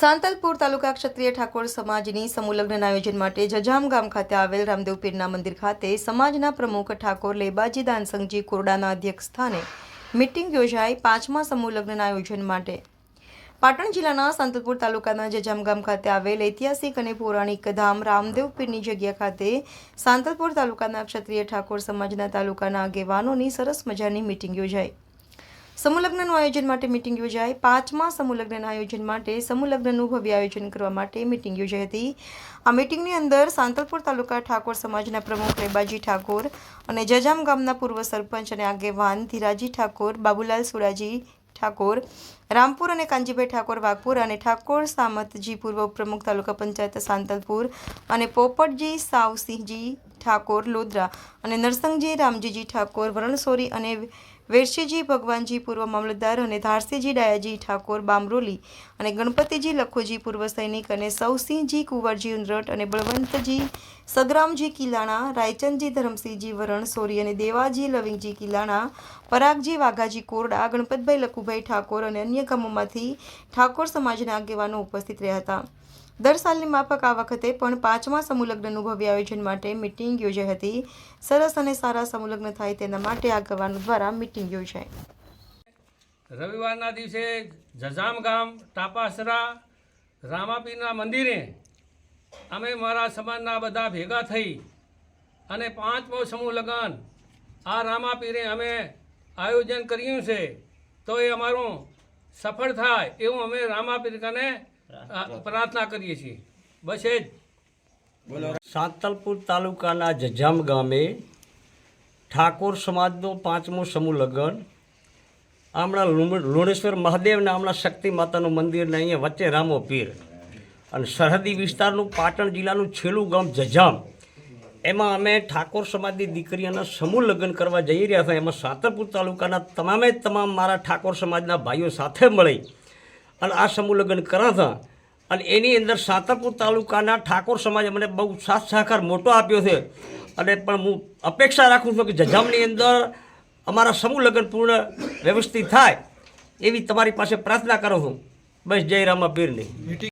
સાંતલપુર તાલુકા ક્ષત્રિય ઠાકોર સમાજની સમૂહલગ્નના આયોજન માટે જજામ ગામ ખાતે આવેલ રામદેવ પીરના મંદિર ખાતે સમાજના પ્રમુખ ઠાકોર લેબાજી દાનસંગજી કોરડાના અધ્યક્ષ સ્થાને મિટિંગ યોજાઈ પાંચમા સમૂહલગ્નના આયોજન માટે. પાટણ જિલ્લાના સાંતલપુર તાલુકાના જજામ ગામ ખાતે આવેલ ઐતિહાસિક અને પૌરાણિક ધામ રામદેવ પીરની જગ્યા ખાતે સાંતલપુર તાલુકાના ક્ષત્રિય ઠાકોર સમાજના તાલુકાના આગેવાનોની સરસ મજાની મિટિંગ યોજાઈ. સમૂહ લગ્નનું આયોજન માટે મિટિંગ યોજાઈ. પાંચમા સમુલગ્નના આયોજન માટે સમૂહ લગ્નનું ભવ્ય આયોજન કરવા માટે મિટિંગ યોજાઈ હતી. આ મિટિંગની અંદર સાંતલપુર તાલુકા ઠાકોર સમાજના પ્રમુખ રેબાજી ઠાકોર અને જજામ ગામના પૂર્વ સરપંચ અને આગેવાન ધીરાજી ઠાકોર, બાબુલાલ સુડાજી ઠાકોર, રામપુર અને કાંજીભાઈ ઠાકોર વાઘપુર અને ઠાકોર સામતજી પૂર્વ પ્રમુખ તાલુકા પંચાયત સાંતલપુર અને પોપટજી સાવસિંહજી ઠાકોર લોદરા અને નરસંગજી રામજીજી ઠાકોર, વરણસોરી અને વેરશીજી ભગવાનજી પૂર્વ મામલતદાર અને ધારસીજી ડાયાજી ઠાકોર બામરોલી અને ગણપતિજી લખોજી પૂર્વ સૈનિક અને સૌસિંહજી કુંવરજી ઉનરટ અને બળવંતજી સગરામજી કિલાણા, રાયચંદજી ધરમસિંહજી વરણ, સોરી અને દેવાજી લવિંગજી કિલાણા, પરાગજી વાઘાજી કોરડા, ગણપતભાઈ લખુભાઈ ઠાકોર અને અન્ય ગામોમાંથી ઠાકોર સમાજના આગેવાનો ઉપસ્થિત રહ્યા હતા. દર સાલની માફક આ વખતે પણ પાંચમા સમૂહ લગ્નનું ભવ્ય આયોજન માટે મિટિંગ યોજાઈ હતી. સરસ અને સારા સમુલગ્ન થાય તેના માટે આગેવાનો દ્વારા મિટિંગ યોજાઈ. રવિવારના દિવસે જજામ ગામ ટાપાસરા રામાપીરના મંદિરે અમે મારા સમાજના બધા ભેગા થઈ અને પાંચમો સમૂહ લગ્ન આ રામાપીરે અમે આયોજન કર્યું છે તો એ અમારું સફળ થાય એવું અમે રામાપીર કને અ, પ્રાર્થના કરીએ છીએ. બસ એ જ. સાંતલપુર તાલુકાના જજામ ગામે ઠાકોર સમાજનો પાંચમો સમૂહ લગ્ન. હમણાં લુણેશ્વર મહાદેવના હમણાં શક્તિ માતાનું મંદિરને અહીંયા વચ્ચે રામો પીર. અને સરહદી વિસ્તારનું પાટણ જિલ્લાનું છેલ્લું ગામ જજામ. એમાં અમે ઠાકોર સમાજની દીકરીઓના સમૂહ લગ્ન કરવા જઈ રહ્યા હતા. એમાં સાતરપુર તાલુકાના તમામે તમામ મારા ઠાકોર સમાજના ભાઈઓ સાથે મળી અને આ સમૂહ લગ્ન કર્યા હતા અને એની અંદર સાતરપુર તાલુકાના ઠાકોર સમાજે મને બહુ સાથ સહકાર મોટો આપ્યો છે. અને પણ હું અપેક્ષા રાખું છું કે જજામની અંદર અમારા સમૂહ લગ્ન પૂર્ણ વ્યવસ્થિત થાય એવી તમારી પાસે પ્રાર્થના કરું છું. બસ જય રામા પીરની